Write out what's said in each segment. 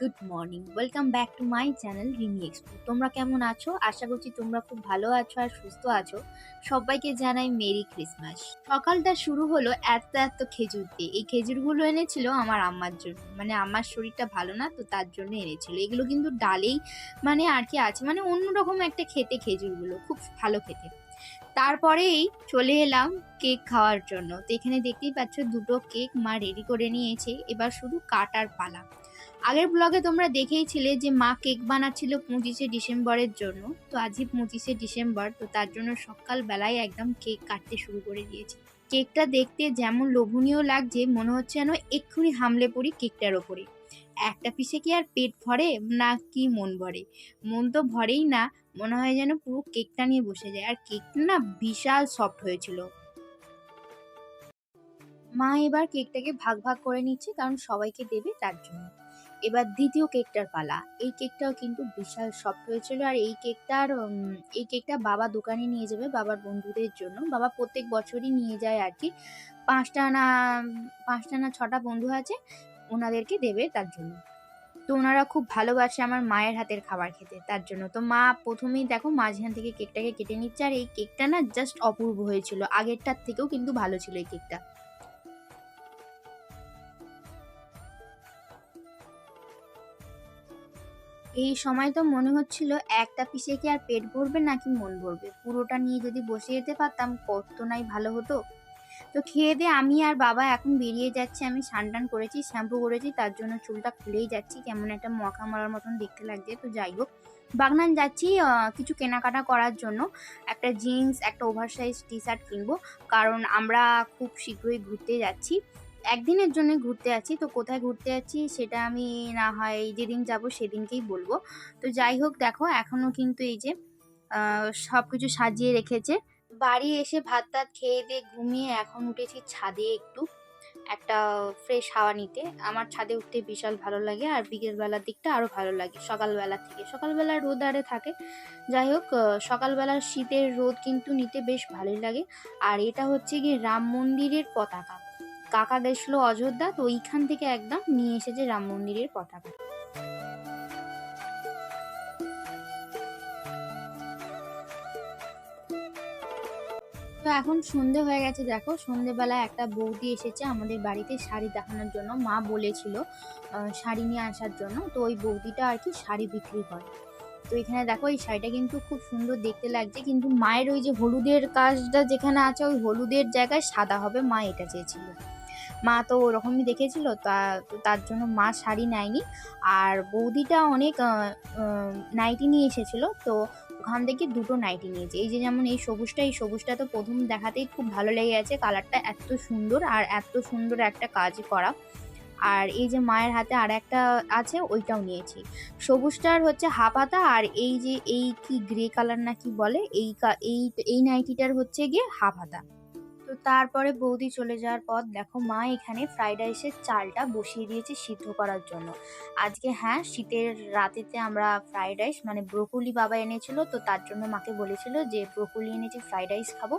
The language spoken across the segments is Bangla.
Good morning. Welcome back to my channel Rimi expo তোমরা কেমন আছো? আশা করছি তোমরা খুব ভালো আছো আর সুস্থ আছো। সবাইকে জানাই মেরি ক্রিসমাস। সকালটা শুরু হলো এত এত খেজুর দিয়ে। এই খেজুরগুলো এনেছিল আমার আম্মার জন্য। মানে আমার শরীরটা ভালো না, তো তার জন্য এনেছিল। এগুলো কিন্তু ডালেই মানে আর কি আছে। মানে অন্যরকম একটা খেতে খেজুরগুলো, খুব ভালো খেতে। তারপরেই চলে এলাম কেক খাওয়ার জন্য। তো এখানে দেখতেই পাচ্ছ দুটো কেক মা রেডি করে নিয়েছে। এবার শুধু কাটার পালা। আগের ব্লগে তোমরা দেখেইছিলে যে মা কেক বানাচ্ছিল পঁচিশে ডিসেম্বরের জন্য। তো আজই পঁচিশে ডিসেম্বর, তো তার জন্য সকালবেলায় একদম কেক কাটতে শুরু করে দিয়েছে। কেকটা দেখতে যেমন লোভনীয় লাগছে, মনে হচ্ছে যেন এক্ষুনি হামলে পড়ি কেকটার ওপরে। একটা পিসে কি আর পেট ভরে না কি মন ভরে? মন তো ভরেই না, মনে হয় যেন পুরো কেকটা নিয়ে বসে যায়। আর কেকটা না বিশাল সফট হয়েছিল। মা এবার কেকটাকে ভাগ ভাগ করে নিচ্ছে, কারণ সবাইকে দেবে তার জন্য। এবার দ্বিতীয় কেকটার পালা। এই কেকটাও কিন্তু বিশাল সফট হয়েছিল আর এই কেকটার এই কেকটা বাবা দোকানে নিয়ে যাবে বাবার বন্ধুদের জন্য। বাবা প্রত্যেক বছরই নিয়ে যায় আর কি। পাঁচটা না পাঁচটা না ছটা বন্ধু আছে, ওনাদেরকে দেবে তার জন্য। তো ওনারা খুব ভালোবাসে আমার মায়ের হাতের খাবার খেতে তার জন্য। তো মা প্রথমেই দেখো মাঝখান থেকে কেকটাকে কেটে নিচ্ছে আর এই কেকটা না জাস্ট অপূর্ব হয়েছিল। আগেরটার থেকেও কিন্তু ভালো ছিল এই কেকটা। এই সময় তো মনে হচ্ছিল একটা পিসে কি আর পেট ভরবে নাকি মন ভরবে? পুরোটা নিয়ে যদি বসে যেতে পারতাম, কত নাই ভালো হতো। তো খেয়ে দিয়ে আমি আর বাবা এখন বেরিয়ে যাচ্ছি, আমি স্নান করেছি, শ্যাম্পু করেছি, তার জন্য চুলটা খুলেই যাচ্ছি, কেমন একটা মখা মারার মতন দেখতে লাগছে। তো যাই হোক, বাগনান যাচ্ছি কিছু কেনাকাটা করার জন্য। একটা জিন্স, একটা ওভার সাইজ টি শার্ট কিনবো, কারণ আমরা খুব শীঘ্রই ঘুরতে যাচ্ছি। একদিনের জন্য ঘুরতে যাচ্ছি তো কোথায় ঘুরতে যাচ্ছি সেটা আমি না হয় যেদিন যাব সেদিনকেই বলব। তো যাই হোক দেখো এখনও কিন্তু এই যে সব কিছু সাজিয়ে রেখেছে। বাড়ি এসে ভাত টাত খেয়ে দিয়ে ঘুমিয়ে এখন উঠেছি ছাদে একটু একটা ফ্রেশ হাওয়া নিতে। আমার ছাদে উঠতে বিশাল ভালো লাগে আর বিকেল বেলার দিকটা আরও ভালো লাগে সকালবেলা থেকে। সকালবেলা রোদ আরে থাকে। যাই হোক আহ, সকালবেলার শীতের রোদ কিন্তু নিতে বেশ ভালোই লাগে। আর এটা হচ্ছে কি রাম মন্দিরের পতাকা। কাকা গেছিল অযোধ্যা, তো ওইখান থেকে একদম নিয়ে এসেছে রাম মন্দিরের পতাকা। তো এখন সন্ধে হয়ে গেছে, দেখো। সন্ধেবেলায় একটা বৌদি এসেছে আমাদের বাড়িতে শাড়ি দেখানোর জন্য। মা বলেছিল শাড়ি নিয়ে আসার জন্য। তো ওই বৌদিটা আর কি শাড়ি বিক্রি করে। তো এখানে দেখো, এই শাড়িটা কিন্তু খুব সুন্দর দেখতে লাগছে। কিন্তু মায়ের ওই যে হলুদের কাজটা যেখানে আছে, ওই হলুদের জায়গায় সাদা হবে, মা এটা চেয়েছিল। মা তো ওরকমই দেখেছিল, তা তার জন্য মা শাড়ি নেয়নি। আর বৌদিটা অনেক নাইটি নিয়ে এসেছিল, তো ওখান থেকে দুটো নাইটি নিয়েছে। এই যে যেমন এই সবুজটা এই সবুজটা তো প্রথম দেখাতেই খুব ভালো লেগে গেছে, কালারটা এত সুন্দর আর এত সুন্দর একটা কাজ করা। আর এই যে মায়ের হাতে আর একটা আছে, ওইটাও নিয়েছি। সবুজটার হচ্ছে হাফ হাতা আর এই যে এই কি গ্রে কালার না কি বলে, এই এই এই নাইটিটার হচ্ছে গিয়ে হাফ হাতা। তো তারপরে বৌদি চলে যাওয়ার পর দেখো মা এখানে ফ্রাইড রাইসের চালটা বসিয়ে দিয়েছে সিদ্ধ করার জন্য। আজকে হ্যাঁ শীতের রাতেতে আমরা ফ্রাইড রাইস মানে ব্রোকলি বাবা এনেছিল তো তার জন্য মাকে বলেছিল যে ব্রোকলি এনেছি ফ্রাইড রাইস খাব।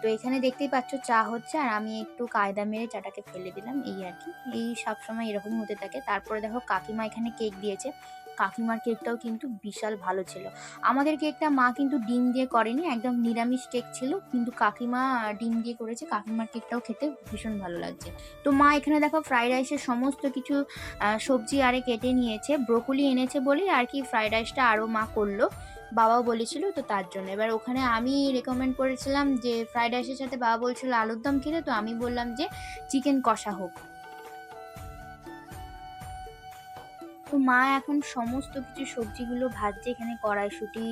তো এখানে দেখতেই পাচ্ছ চা হচ্ছে আর আমি একটু কায়দা মেরে চাটাকে ফেলে দিলাম, এই আর কি। এই সবসময় এরকম হতে থাকে। তারপরে দেখো কাকিমা এখানে কেক দিয়েছে। কাকিমার কেকটাও কিন্তু বিশাল ভালো ছিল। আমাদের কেকটা মা কিন্তু ডিম দিয়ে করেনি, একদম নিরামিষ কেক ছিল, কিন্তু কাকিমা ডিম দিয়ে করেছে, কাকিমার কেকটাও খেতে ভীষণ ভালো লাগছে। তো মা এখানে দেখো ফ্রাইড রাইসের সমস্ত কিছু সবজি আরে কেটে নিয়েছে ব্রোকলি এনেছে বলে আর কি ফ্রাইড রাইসটা আরও মা করল, বাবাও বলেছিল তো তার জন্য। এবার ওখানে আমি রেকমেন্ড করেছিলাম যে ফ্রাইড রাইসের সাথে বাবা বলছিল আলুর দম খেতে, তো আমি বললাম যে চিকেন কষা হোক। তো মা এখন সমস্ত কিছু সবজিগুলো ভাজছে। এখানে কড়াইশুঁটি,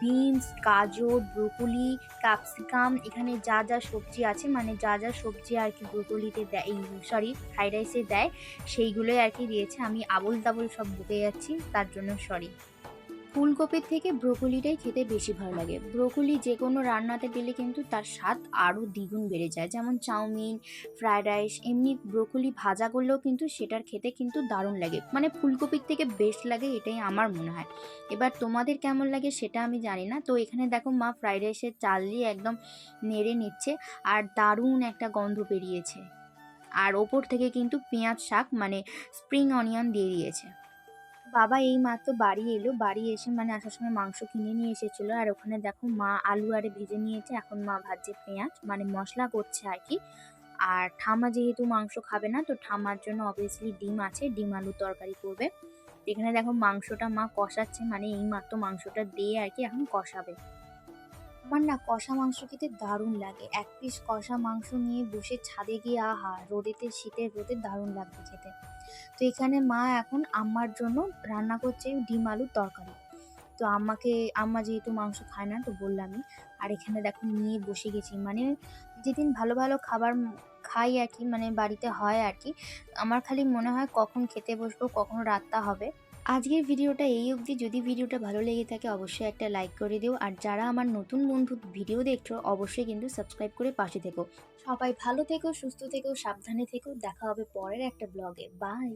বিনস, গাজর, ব্রোকলি, ক্যাপসিকাম, এখানে যা যা সবজি আছে মানে যা যা সবজি আর কি ব্রোকলিতে দেয় সরি, ফ্রাইড রাইসে দেয়, সেইগুলোই আর কি দিয়েছে। আমি আবল তাবল সব বুকে যাচ্ছি, তার জন্য সরি। ফুলকপির থেকে ব্রোকলিটাই খেতে বেশি ভালো লাগে। ব্রোকলি যে কোনো রান্নাতে দিলে কিন্তু তার স্বাদ আরও দ্বিগুণ বেড়ে যায়। যেমন চাউমিন ফ্রায়েড রাইস, এমনি ব্রোকলি ভাজা করলেও কিন্তু সেটার খেতে কিন্তু দারুণ লাগে। মানে ফুলকপির থেকে বেস্ট লাগে এটাই আমার মনে হয়। এবার তোমাদের কেমন লাগে সেটা আমি জানি না। তো এখানে দেখো মা ফ্রায়েড রাইসের চাল দিয়ে একদম নেড়ে নিচ্ছে আর দারুণ একটা গন্ধ বেরিয়েছে। আর ওপর থেকে কিন্তু পেঁয়াজ শাক মানে স্প্রিং অনিয়ন দিয়ে দিয়েছে। বাবা এই মাত্র বাড়ি এলো। বাড়ি এসে মানে আসার সময় মাংস কিনে নিয়ে এসেছিল। আর ওখানে দেখো মা আলু আরে ভেজে নিয়েছে। এখন মা ভাজছে পেঁয়াজ। মানে মশলা করছে আর কি। আর ঠামা যেহেতু মাংস খাবে না, তো ঠামার জন্য অবভিয়াসলি ডিম আছে। ডিম আলু তরকারি করবে। এখানে দেখো মাংসটা মা কষাচ্ছে। মানে এই মাত্র মাংসটা দিয়ে আর কি এখন কষাবে। আমার না কষা মাংস খেতে দারুণ লাগে। এক পিস কষা মাংস নিয়ে বসে ছাদে গিয়ে, আহা, রোদেতে, শীতের রোদে দারুণ লাগবে খেতে। তো এখানে মা এখন আম্মার জন্য রান্না করছে ডিম আলুর তরকারি। তো আম্মাকে, আম্মা যেহেতু মাংস খায় না তো বললামই। আর এখানে দেখো নিয়ে বসে গেছি মানে যেদিন ভালো ভালো খাবার খাই আর কি মানে বাড়িতে হয় আর কি, আমার খালি মনে হয় কখন খেতে বসবো, কখন রাতটা হবে। আজকের ভিডিওটা এই অবধি। যদি ভিডিওটা ভালো লেগে থাকে, অবশ্যই একটা লাইক করে দিও। আর যারা আমার নতুন বন্ধু ভিডিও দেখছ, অবশ্যই কিন্তু সাবস্ক্রাইব করে পাশে থেকো। সবাই ভালো থেকো, সুস্থ থেকো, সাবধানে থেকো। দেখা হবে পরের একটা ব্লগে। বাই।